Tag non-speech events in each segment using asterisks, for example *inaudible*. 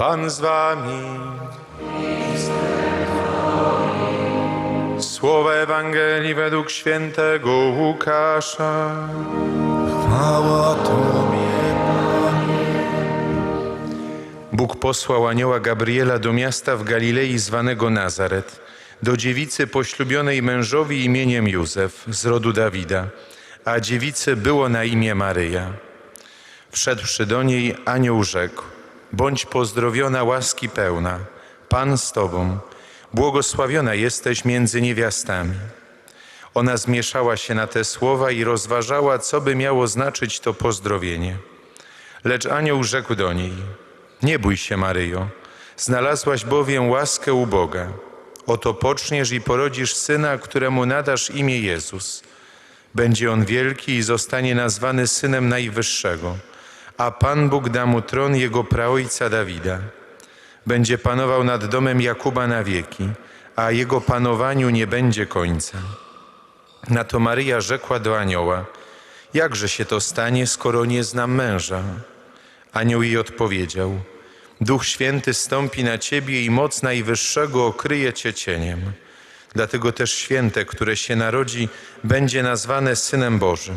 Pan z wami. Słowa Ewangelii według świętego Łukasza. Chwała Tobie, Panie. Bóg posłał anioła Gabriela do miasta w Galilei zwanego Nazaret, do dziewicy poślubionej mężowi imieniem Józef z rodu Dawida, a dziewicy było na imię Maryja. Wszedłszy do niej, anioł rzekł: Bądź pozdrowiona, łaski pełna, Pan z Tobą, błogosławiona jesteś między niewiastami. Ona zmieszała się na te słowa i rozważała, co by miało znaczyć to pozdrowienie. Lecz anioł rzekł do niej: Nie bój się, Maryjo, znalazłaś bowiem łaskę u Boga. Oto poczniesz i porodzisz syna, któremu nadasz imię Jezus. Będzie on wielki i zostanie nazwany synem Najwyższego, a Pan Bóg da mu tron jego praojca Dawida. Będzie panował nad domem Jakuba na wieki, a jego panowaniu nie będzie końca. Na to Maryja rzekła do anioła: Jakże się to stanie, skoro nie znam męża? Anioł jej odpowiedział: Duch Święty stąpi na ciebie i moc Najwyższego okryje cię cieniem. Dlatego też święte, które się narodzi, będzie nazwane Synem Bożym.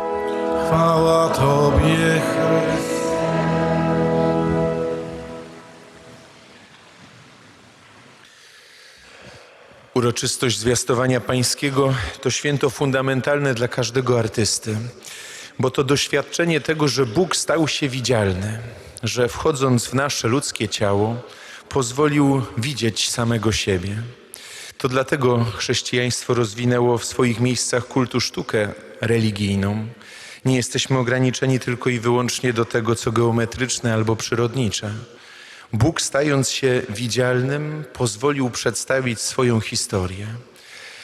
Chwała Tobie. Uroczystość zwiastowania Pańskiego to święto fundamentalne dla każdego artysty, bo to doświadczenie tego, że Bóg stał się widzialny, że wchodząc w nasze ludzkie ciało, pozwolił widzieć samego siebie. To dlatego chrześcijaństwo rozwinęło w swoich miejscach kultu sztukę religijną. Nie jesteśmy ograniczeni tylko i wyłącznie do tego, co geometryczne albo przyrodnicze. Bóg, stając się widzialnym, pozwolił przedstawić swoją historię.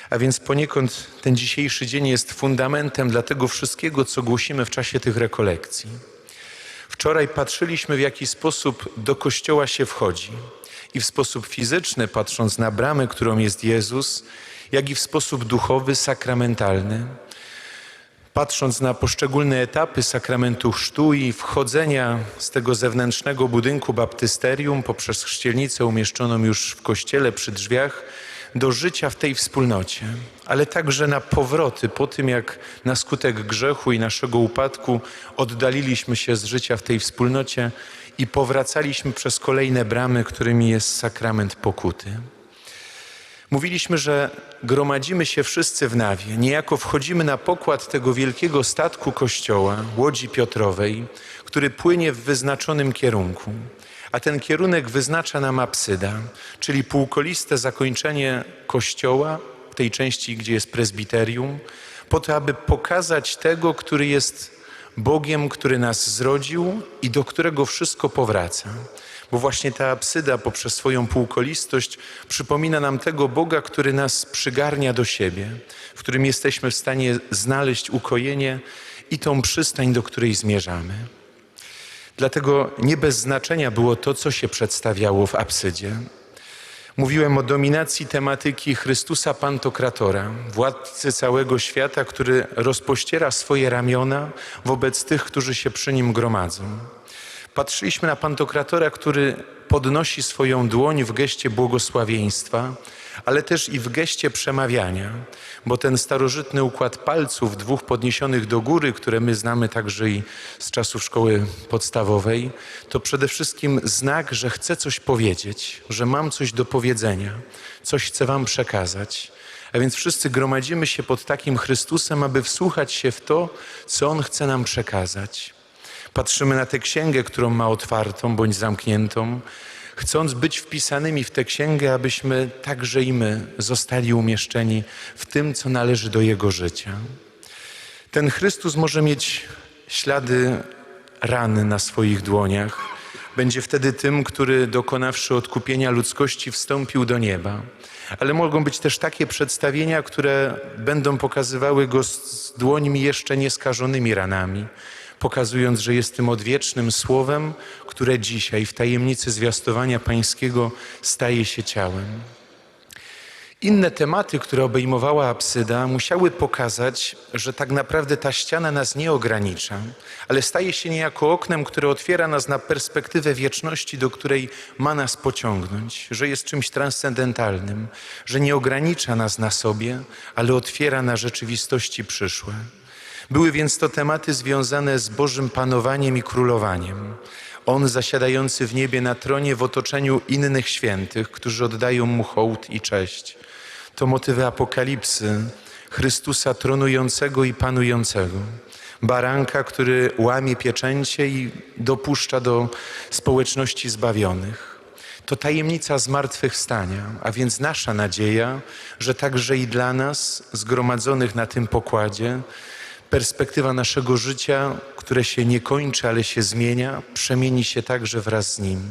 A więc poniekąd ten dzisiejszy dzień jest fundamentem dla tego wszystkiego, co głosimy w czasie tych rekolekcji. Wczoraj patrzyliśmy, w jaki sposób do kościoła się wchodzi. I w sposób fizyczny, patrząc na bramę, którą jest Jezus, jak i w sposób duchowy, sakramentalny. Patrząc na poszczególne etapy sakramentu chrztu i wchodzenia z tego zewnętrznego budynku baptysterium poprzez chrzcielnicę umieszczoną już w kościele przy drzwiach do życia w tej wspólnocie, ale także na powroty po tym, jak na skutek grzechu i naszego upadku oddaliliśmy się z życia w tej wspólnocie i powracaliśmy przez kolejne bramy, którymi jest sakrament pokuty. Mówiliśmy, że gromadzimy się wszyscy w nawie, niejako wchodzimy na pokład tego wielkiego statku kościoła, łodzi Piotrowej, który płynie w wyznaczonym kierunku. A ten kierunek wyznacza nam apsyda, czyli półkoliste zakończenie kościoła, tej części, gdzie jest prezbiterium, po to, aby pokazać tego, który jest Bogiem, który nas zrodził i do którego wszystko powraca. Bo właśnie ta apsyda poprzez swoją półkolistość przypomina nam tego Boga, który nas przygarnia do siebie, w którym jesteśmy w stanie znaleźć ukojenie i tą przystań, do której zmierzamy. Dlatego nie bez znaczenia było to, co się przedstawiało w apsydzie. Mówiłem o dominacji tematyki Chrystusa Pantokratora, władcy całego świata, który rozpościera swoje ramiona wobec tych, którzy się przy nim gromadzą. Patrzyliśmy na Pantokratora, który podnosi swoją dłoń w geście błogosławieństwa, ale też i w geście przemawiania, bo ten starożytny układ palców, dwóch podniesionych do góry, które my znamy także i z czasów szkoły podstawowej, to przede wszystkim znak, że chcę coś powiedzieć, że mam coś do powiedzenia, coś chcę Wam przekazać. A więc wszyscy gromadzimy się pod takim Chrystusem, aby wsłuchać się w to, co On chce nam przekazać. Patrzymy na tę księgę, którą ma otwartą bądź zamkniętą, chcąc być wpisanymi w tę księgę, abyśmy także i my zostali umieszczeni w tym, co należy do Jego życia. Ten Chrystus może mieć ślady rany na swoich dłoniach, Będzie wtedy tym, który dokonawszy odkupienia ludzkości wstąpił do nieba. Ale mogą być też takie przedstawienia, które będą pokazywały go z dłońmi jeszcze nieskażonymi ranami, pokazując, że jest tym odwiecznym słowem, które dzisiaj w tajemnicy zwiastowania pańskiego staje się ciałem. Inne tematy, które obejmowała absyda, musiały pokazać, że tak naprawdę ta ściana nas nie ogranicza, ale staje się niejako oknem, które otwiera nas na perspektywę wieczności, do której ma nas pociągnąć, że jest czymś transcendentalnym, że nie ogranicza nas na sobie, ale otwiera na rzeczywistości przyszłe. Były więc to tematy związane z Bożym panowaniem i królowaniem. On zasiadający w niebie na tronie w otoczeniu innych świętych, którzy oddają mu hołd i cześć. To motywy apokalipsy, Chrystusa tronującego i panującego. Baranka, który łamie pieczęcie i dopuszcza do społeczności zbawionych. To tajemnica zmartwychwstania, a więc nasza nadzieja, że także i dla nas, zgromadzonych na tym pokładzie, perspektywa naszego życia, które się nie kończy, ale się zmienia, przemieni się także wraz z nim.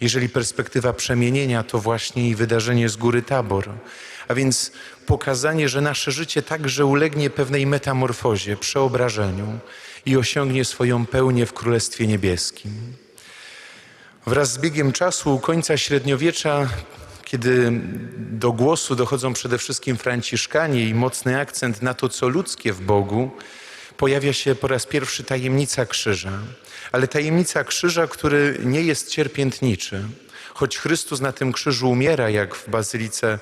Jeżeli perspektywa przemienienia to właśnie i wydarzenie z góry Tabor, a więc pokazanie, że nasze życie także ulegnie pewnej metamorfozie, przeobrażeniu i osiągnie swoją pełnię w Królestwie Niebieskim. Wraz z biegiem czasu u końca średniowiecza, kiedy do głosu dochodzą przede wszystkim Franciszkanie i mocny akcent na to, co ludzkie w Bogu, pojawia się po raz pierwszy tajemnica krzyża. Ale tajemnica krzyża, który nie jest cierpiętniczy. Choć Chrystus na tym krzyżu umiera, jak w bazylice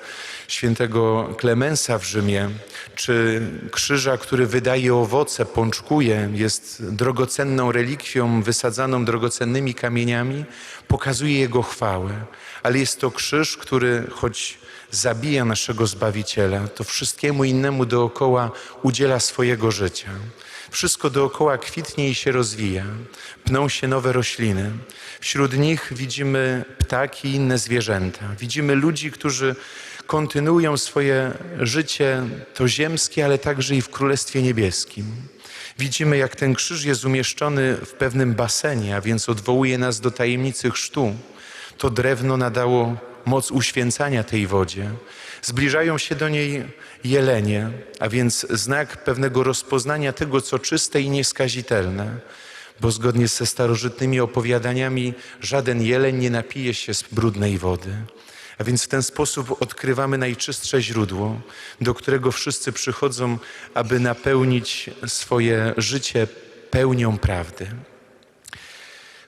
świętego Klemensa w Rzymie, czy krzyża, który wydaje owoce, pączkuje, jest drogocenną relikwią wysadzaną drogocennymi kamieniami, pokazuje Jego chwałę. Ale jest to krzyż, który choć zabija naszego Zbawiciela, to wszystkiemu innemu dookoła udziela swojego życia. Wszystko dookoła kwitnie i się rozwija. Pną się nowe rośliny. Wśród nich widzimy ptaki i inne zwierzęta. Widzimy ludzi, którzy kontynuują swoje życie to ziemskie, ale także i w Królestwie Niebieskim. Widzimy, jak ten krzyż jest umieszczony w pewnym basenie, a więc odwołuje nas do tajemnicy chrztu. To drewno nadało moc uświęcania tej wodzie. Zbliżają się do niej jelenie, a więc znak pewnego rozpoznania tego, co czyste i nieskazitelne, bo zgodnie ze starożytnymi opowiadaniami żaden jeleń nie napije się z brudnej wody. A więc w ten sposób odkrywamy najczystsze źródło, do którego wszyscy przychodzą, aby napełnić swoje życie pełnią prawdy.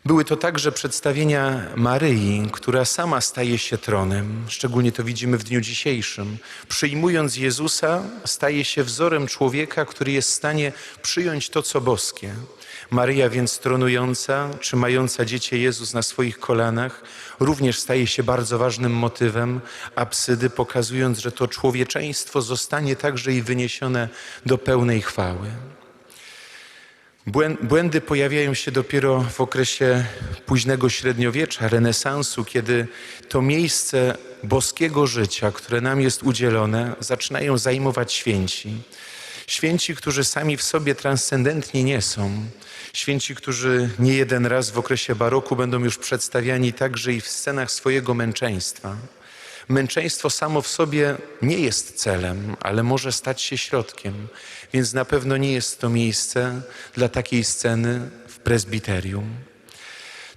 Były to także przedstawienia Maryi, która sama staje się tronem. Szczególnie to widzimy w dniu dzisiejszym. Przyjmując Jezusa, staje się wzorem człowieka, który jest w stanie przyjąć to, co boskie. Maryja więc tronująca, trzymająca dziecię Jezus na swoich kolanach, również staje się bardzo ważnym motywem absydy, pokazując, że to człowieczeństwo zostanie także i wyniesione do pełnej chwały. Błędy pojawiają się dopiero w okresie późnego średniowiecza, renesansu, kiedy to miejsce boskiego życia, które nam jest udzielone, zaczynają zajmować święci. Święci, którzy sami w sobie transcendentnie nie są. Święci, którzy nie jeden raz w okresie baroku będą już przedstawiani także i w scenach swojego męczeństwa. Męczeństwo samo w sobie nie jest celem, ale może stać się środkiem, więc na pewno nie jest to miejsce dla takiej sceny w prezbiterium.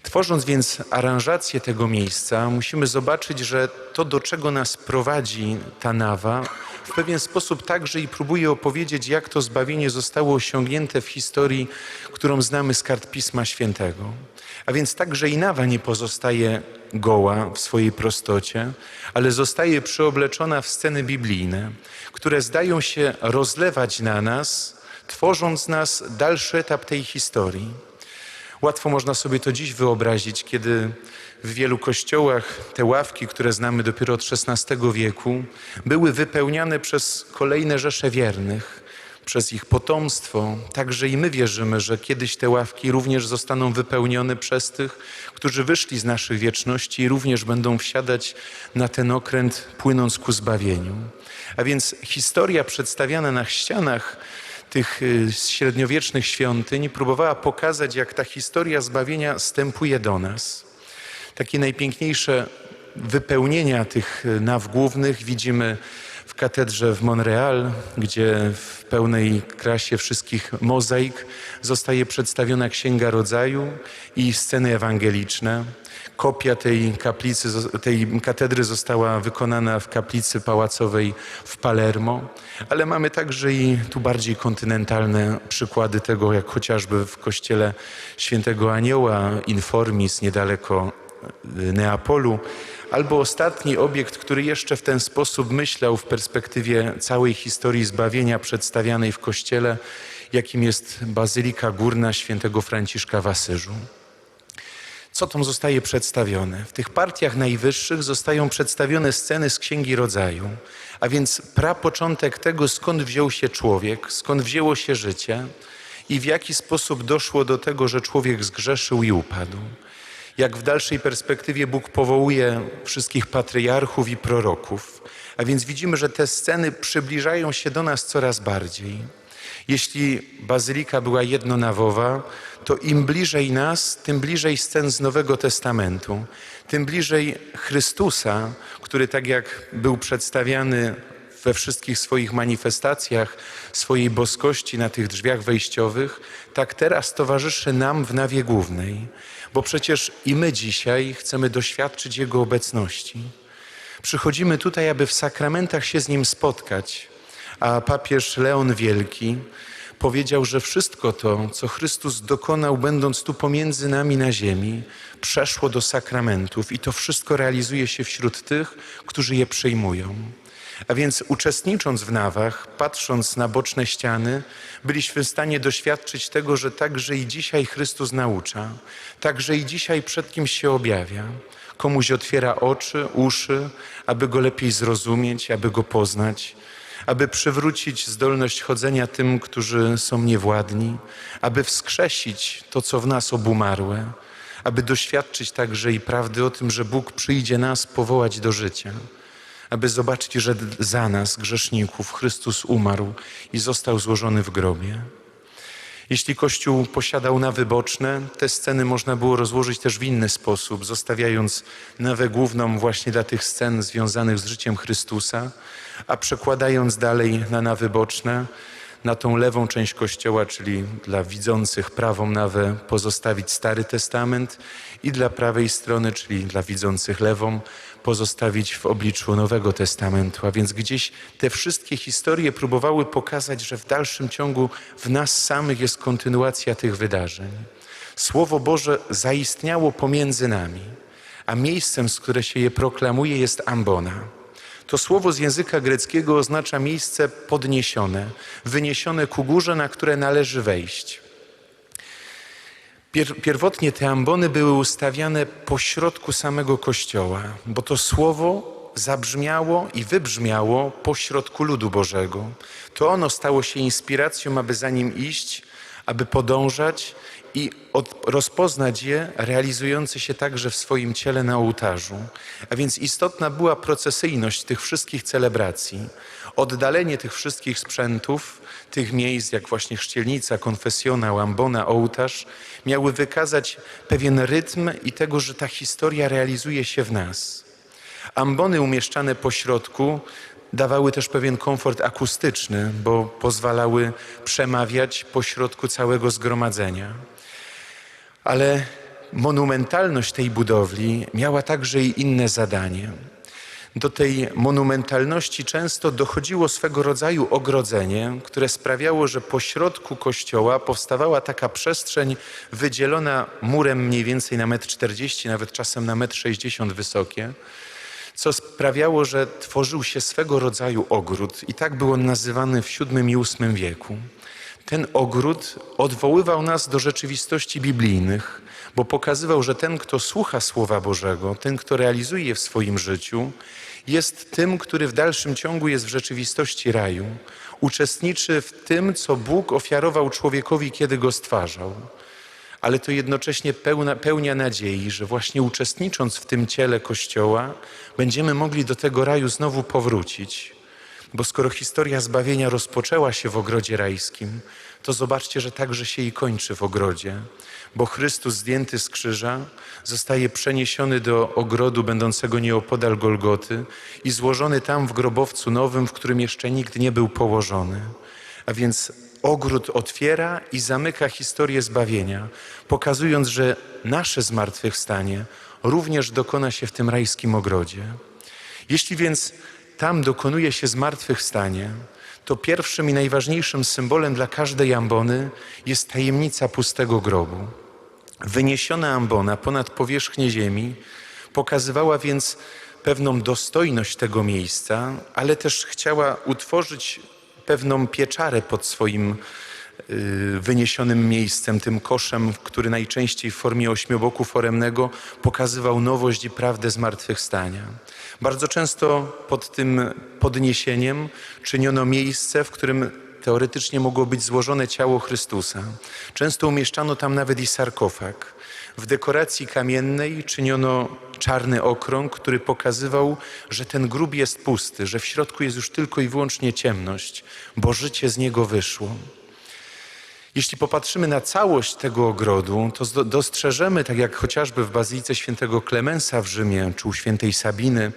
Tworząc więc aranżację tego miejsca, musimy zobaczyć, że to, do czego nas prowadzi ta nawa, w pewien sposób także i próbuje opowiedzieć, jak to zbawienie zostało osiągnięte w historii, którą znamy z kart Pisma Świętego. A więc także i nawa nie pozostaje goła w swojej prostocie, ale zostaje przyobleczona w sceny biblijne, które zdają się rozlewać na nas, tworząc nas dalszy etap tej historii. Łatwo można sobie to dziś wyobrazić, kiedy w wielu kościołach te ławki, które znamy dopiero od XVI wieku, były wypełniane przez kolejne rzesze wiernych, przez ich potomstwo. Także i my wierzymy, że kiedyś te ławki również zostaną wypełnione przez tych, którzy wyszli z naszych wieczności i również będą wsiadać na ten okręt, płynąc ku zbawieniu. A więc historia przedstawiana na ścianach tych y, średniowiecznych świątyń próbowała pokazać, jak ta historia zbawienia stępuje do nas. Takie najpiękniejsze wypełnienia tych naw głównych widzimy w katedrze w Montreal, gdzie w pełnej krasie wszystkich mozaik zostaje przedstawiona Księga Rodzaju i sceny ewangeliczne. Kopia tej kaplicy, tej katedry została wykonana w kaplicy pałacowej w Palermo, ale mamy także i tu bardziej kontynentalne przykłady tego, jak chociażby w kościele świętego Anioła Informis niedaleko Neapolu, albo ostatni obiekt, który jeszcze w ten sposób myślał w perspektywie całej historii zbawienia przedstawianej w kościele, jakim jest Bazylika Górna świętego Franciszka w Asyżu. Co tam zostaje przedstawione? W tych partiach najwyższych zostają przedstawione sceny z Księgi Rodzaju, a więc prapoczątek tego, skąd wziął się człowiek, skąd wzięło się życie i w jaki sposób doszło do tego, że człowiek zgrzeszył i upadł. Jak w dalszej perspektywie Bóg powołuje wszystkich patriarchów i proroków, a więc widzimy, że te sceny przybliżają się do nas coraz bardziej. Jeśli bazylika była jednonawowa, to im bliżej nas, tym bliżej scen z Nowego Testamentu, tym bliżej Chrystusa, który tak jak był przedstawiany we wszystkich swoich manifestacjach swojej boskości na tych drzwiach wejściowych, tak teraz towarzyszy nam w nawie głównej, bo przecież i my dzisiaj chcemy doświadczyć Jego obecności. Przychodzimy tutaj, aby w sakramentach się z Nim spotkać, a papież Leon Wielki powiedział, że wszystko to, co Chrystus dokonał, będąc tu pomiędzy nami na ziemi, przeszło do sakramentów i to wszystko realizuje się wśród tych, którzy je przyjmują. A więc uczestnicząc w nawach, patrząc na boczne ściany, byliśmy w stanie doświadczyć tego, że także i dzisiaj Chrystus naucza, także i dzisiaj przed kimś się objawia. Komuś otwiera oczy, uszy, aby go lepiej zrozumieć, aby go poznać, aby przywrócić zdolność chodzenia tym, którzy są niewładni, aby wskrzesić to, co w nas obumarłe, aby doświadczyć także i prawdy o tym, że Bóg przyjdzie nas powołać do życia aby zobaczyć, że za nas, grzeszników, Chrystus umarł i został złożony w grobie. Jeśli Kościół posiadał nawy boczne, te sceny można było rozłożyć też w inny sposób, zostawiając nawę główną właśnie dla tych scen związanych z życiem Chrystusa, a przekładając dalej na nawy boczne, na tą lewą część Kościoła, czyli dla widzących prawą nawę, pozostawić Stary Testament i dla prawej strony, czyli dla widzących lewą, pozostawić w obliczu Nowego Testamentu. A więc gdzieś te wszystkie historie próbowały pokazać, że w dalszym ciągu w nas samych jest kontynuacja tych wydarzeń. Słowo Boże zaistniało pomiędzy nami, a miejscem, z które się je proklamuje, jest ambona. To słowo z języka greckiego oznacza miejsce podniesione, wyniesione ku górze, na które należy wejść. Pier pierwotnie te ambony były ustawiane pośrodku samego kościoła, bo to słowo zabrzmiało i wybrzmiało pośrodku ludu Bożego. To ono stało się inspiracją, aby za nim iść, aby podążać i od, rozpoznać je, realizujące się także w swoim ciele na ołtarzu. A więc istotna była procesyjność tych wszystkich celebracji, oddalenie tych wszystkich sprzętów, tych miejsc, jak właśnie chrzcielnica, konfesjonał, ambona, ołtarz, miały wykazać pewien rytm i tego, że ta historia realizuje się w nas. Ambony umieszczane po środku dawały też pewien komfort akustyczny, bo pozwalały przemawiać po środku całego zgromadzenia. Ale monumentalność tej budowli miała także i inne zadanie. Do tej monumentalności często dochodziło swego rodzaju ogrodzenie, które sprawiało, że po środku kościoła powstawała taka przestrzeń wydzielona murem mniej więcej na metr 40, nawet czasem na metr 60 wysokie, co sprawiało, że tworzył się swego rodzaju ogród i tak był on nazywany w VII i VIII wieku. Ten ogród odwoływał nas do rzeczywistości biblijnych, bo pokazywał, że ten, kto słucha Słowa Bożego, ten, kto realizuje je w swoim życiu, jest tym, który w dalszym ciągu jest w rzeczywistości raju. Uczestniczy w tym, co Bóg ofiarował człowiekowi, kiedy go stwarzał. Ale to jednocześnie pełna, pełnia nadziei, że właśnie uczestnicząc w tym ciele Kościoła, będziemy mogli do tego raju znowu powrócić Bo skoro historia zbawienia rozpoczęła się w ogrodzie rajskim, to zobaczcie, że także się i kończy w ogrodzie. Bo Chrystus zdjęty z krzyża zostaje przeniesiony do ogrodu będącego nieopodal Golgoty i złożony tam w grobowcu nowym, w którym jeszcze nikt nie był położony. A więc ogród otwiera i zamyka historię zbawienia, pokazując, że nasze zmartwychwstanie również dokona się w tym rajskim ogrodzie. Jeśli więc tam dokonuje się zmartwychwstanie, to pierwszym i najważniejszym symbolem dla każdej ambony jest tajemnica pustego grobu. Wyniesiona ambona ponad powierzchnię ziemi pokazywała więc pewną dostojność tego miejsca, ale też chciała utworzyć pewną pieczarę pod swoim wyniesionym miejscem, tym koszem, który najczęściej w formie ośmioboku foremnego pokazywał nowość i prawdę zmartwychwstania. Bardzo często pod tym podniesieniem czyniono miejsce, w którym teoretycznie mogło być złożone ciało Chrystusa. Często umieszczano tam nawet i sarkofag. W dekoracji kamiennej czyniono czarny okrąg, który pokazywał, że ten grób jest pusty, że w środku jest już tylko i wyłącznie ciemność, bo życie z niego wyszło. Jeśli popatrzymy na całość tego ogrodu, to dostrzeżemy, tak jak chociażby w Bazylice Świętego Klemensa w Rzymie czy u Świętej Sabiny,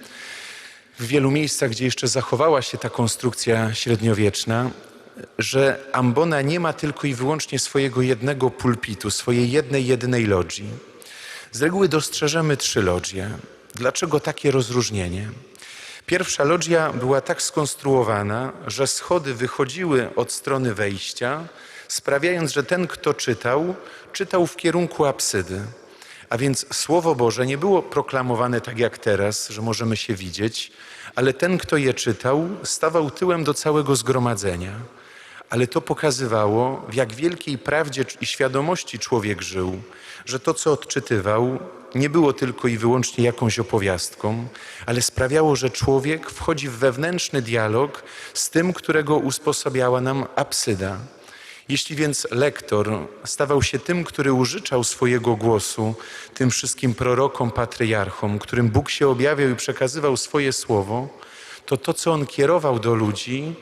w wielu miejscach, gdzie jeszcze zachowała się ta konstrukcja średniowieczna, że ambona nie ma tylko i wyłącznie swojego jednego pulpitu, swojej jednej, jedynej lodzi. Z reguły dostrzeżemy trzy lodże. Dlaczego takie rozróżnienie? Pierwsza lodżia była tak skonstruowana, że schody wychodziły od strony wejścia, sprawiając, że ten, kto czytał, czytał w kierunku apsydy. A więc Słowo Boże nie było proklamowane tak jak teraz, że możemy się widzieć, ale ten, kto je czytał, stawał tyłem do całego zgromadzenia. Ale to pokazywało, w jak wielkiej prawdzie i świadomości człowiek żył, że to, co odczytywał, nie było tylko i wyłącznie jakąś opowiastką, ale sprawiało, że człowiek wchodzi w wewnętrzny dialog z tym, którego usposabiała nam apsyda. Jeśli więc lektor stawał się tym, który użyczał swojego głosu tym wszystkim prorokom, patriarchom, którym Bóg się objawiał i przekazywał swoje słowo, to to, co on kierował do ludzi,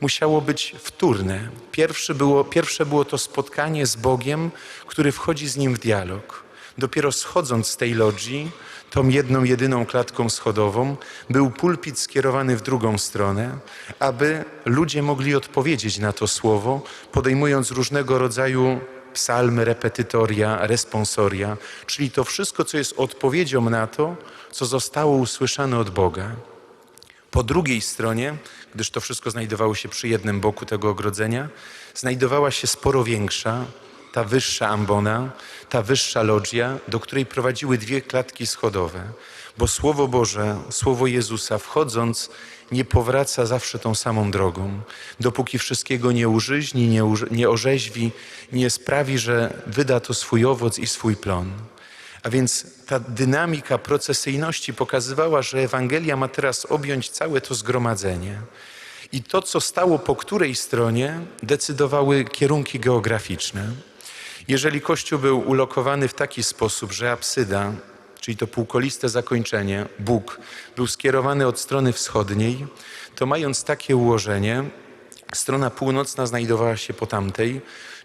musiało być wtórne. Pierwsze było, pierwsze było to spotkanie z Bogiem, który wchodzi z nim w dialog. Dopiero schodząc z tej lodzi, tą jedną, jedyną klatką schodową, był pulpit skierowany w drugą stronę, aby ludzie mogli odpowiedzieć na to słowo, podejmując różnego rodzaju psalmy, repetytoria, responsoria, czyli to wszystko, co jest odpowiedzią na to, co zostało usłyszane od Boga. Po drugiej stronie, gdyż to wszystko znajdowało się przy jednym boku tego ogrodzenia, znajdowała się sporo większa, ta wyższa ambona, ta wyższa loggia, do której prowadziły dwie klatki schodowe. Bo Słowo Boże, Słowo Jezusa, wchodząc, nie powraca zawsze tą samą drogą. Dopóki wszystkiego nie użyźni, nie, uż- nie orzeźwi, nie sprawi, że wyda to swój owoc i swój plon. A więc ta dynamika procesyjności pokazywała, że Ewangelia ma teraz objąć całe to zgromadzenie. I to, co stało po której stronie, decydowały kierunki geograficzne. Jeżeli kościół był ulokowany w taki sposób, że apsyda, czyli to półkoliste zakończenie, Bóg, był skierowany od strony wschodniej, to mając takie ułożenie, strona północna znajdowała się po tamtej,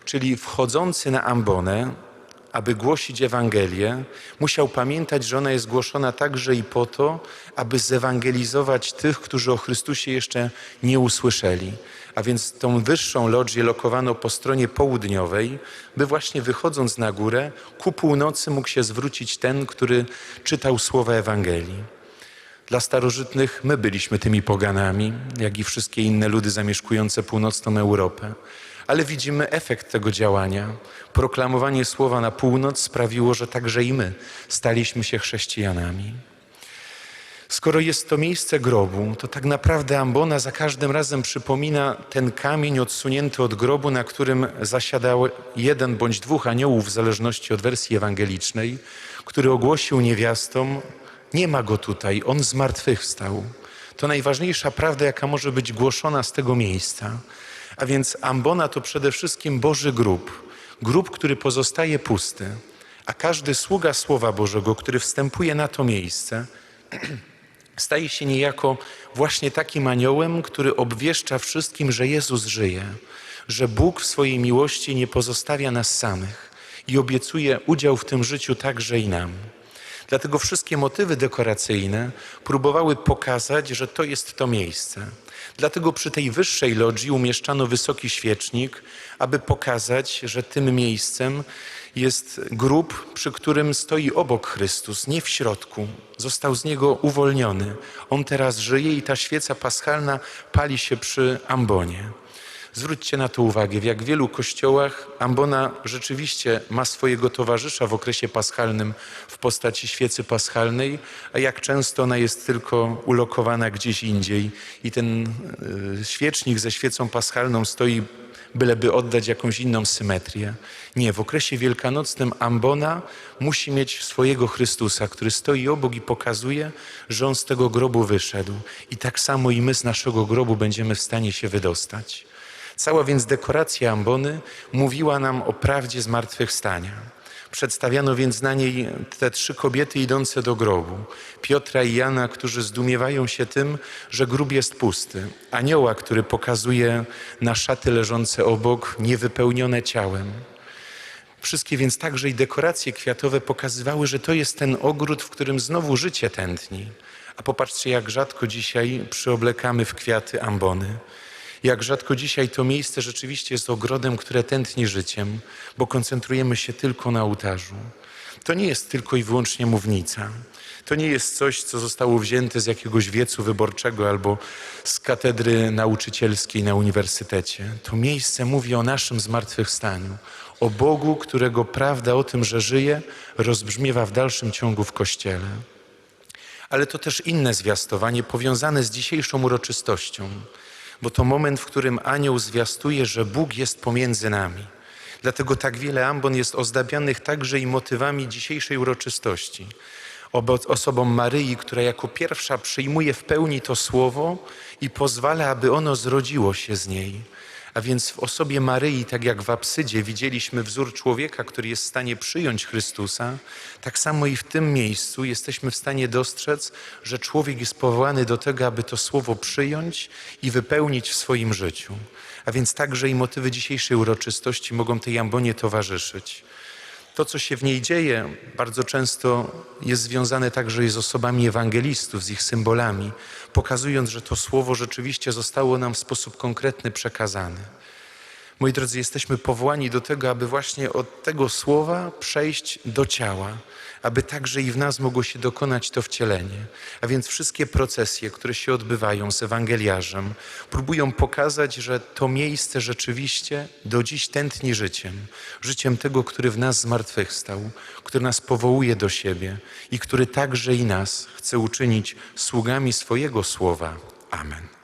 czyli wchodzący na ambonę, aby głosić Ewangelię, musiał pamiętać, że ona jest głoszona także i po to, aby zewangelizować tych, którzy o Chrystusie jeszcze nie usłyszeli. A więc tą wyższą lodżię lokowano po stronie południowej, by właśnie wychodząc na górę, ku północy mógł się zwrócić ten, który czytał słowa Ewangelii. Dla starożytnych my byliśmy tymi poganami, jak i wszystkie inne ludy zamieszkujące północną Europę. Ale widzimy efekt tego działania. Proklamowanie słowa na północ sprawiło, że także i my staliśmy się chrześcijanami. Skoro jest to miejsce grobu, to tak naprawdę ambona za każdym razem przypomina ten kamień odsunięty od grobu, na którym zasiadał jeden bądź dwóch aniołów, w zależności od wersji ewangelicznej, który ogłosił niewiastom: Nie ma go tutaj, on zmartwychwstał. To najważniejsza prawda, jaka może być głoszona z tego miejsca. A więc ambona to przede wszystkim Boży grób, grób, który pozostaje pusty, a każdy sługa Słowa Bożego, który wstępuje na to miejsce, *clears throat* Staje się niejako właśnie takim aniołem, który obwieszcza wszystkim, że Jezus żyje, że Bóg w swojej miłości nie pozostawia nas samych i obiecuje udział w tym życiu także i nam. Dlatego wszystkie motywy dekoracyjne próbowały pokazać, że to jest to miejsce. Dlatego przy tej wyższej lodzi umieszczano wysoki świecznik, aby pokazać, że tym miejscem jest grób, przy którym stoi obok Chrystus, nie w środku. Został z niego uwolniony. On teraz żyje i ta świeca paschalna pali się przy ambonie. Zwróćcie na to uwagę, w jak wielu kościołach ambona rzeczywiście ma swojego towarzysza w okresie paschalnym w postaci świecy paschalnej, a jak często ona jest tylko ulokowana gdzieś indziej i ten y, świecznik ze świecą paschalną stoi byleby oddać jakąś inną symetrię. Nie, w okresie wielkanocnym ambona musi mieć swojego Chrystusa, który stoi obok i pokazuje, że On z tego grobu wyszedł. I tak samo i my z naszego grobu będziemy w stanie się wydostać. Cała więc dekoracja ambony mówiła nam o prawdzie zmartwychwstania. Przedstawiano więc na niej te trzy kobiety idące do grobu. Piotra i Jana, którzy zdumiewają się tym, że grób jest pusty. Anioła, który pokazuje na szaty leżące obok, niewypełnione ciałem. Wszystkie więc także i dekoracje kwiatowe pokazywały, że to jest ten ogród, w którym znowu życie tętni. A popatrzcie, jak rzadko dzisiaj przyoblekamy w kwiaty ambony. Jak rzadko dzisiaj to miejsce rzeczywiście jest ogrodem, które tętni życiem, bo koncentrujemy się tylko na ołtarzu. To nie jest tylko i wyłącznie mównica. To nie jest coś, co zostało wzięte z jakiegoś wiecu wyborczego albo z katedry nauczycielskiej na uniwersytecie. To miejsce mówi o naszym zmartwychwstaniu, o Bogu, którego prawda o tym, że żyje, rozbrzmiewa w dalszym ciągu w Kościele. Ale to też inne zwiastowanie powiązane z dzisiejszą uroczystością bo to moment, w którym anioł zwiastuje, że Bóg jest pomiędzy nami. Dlatego tak wiele ambon jest ozdabianych także i motywami dzisiejszej uroczystości. Osobą Maryi, która jako pierwsza przyjmuje w pełni to słowo i pozwala, aby ono zrodziło się z niej. A więc w osobie Maryi, tak jak w Apsydzie widzieliśmy wzór człowieka, który jest w stanie przyjąć Chrystusa, tak samo i w tym miejscu jesteśmy w stanie dostrzec, że człowiek jest powołany do tego, aby to słowo przyjąć i wypełnić w swoim życiu. A więc także i motywy dzisiejszej uroczystości mogą tej ambonie towarzyszyć. To, co się w niej dzieje, bardzo często jest związane także z osobami ewangelistów, z ich symbolami, pokazując, że to słowo rzeczywiście zostało nam w sposób konkretny przekazane. Moi drodzy, jesteśmy powołani do tego, aby właśnie od tego słowa przejść do ciała, aby także i w nas mogło się dokonać to wcielenie. A więc wszystkie procesje, które się odbywają z ewangeliarzem, próbują pokazać, że to miejsce rzeczywiście do dziś tętni życiem. Życiem tego, który w nas zmartwychwstał, który nas powołuje do siebie i który także i nas chce uczynić sługami swojego słowa. Amen.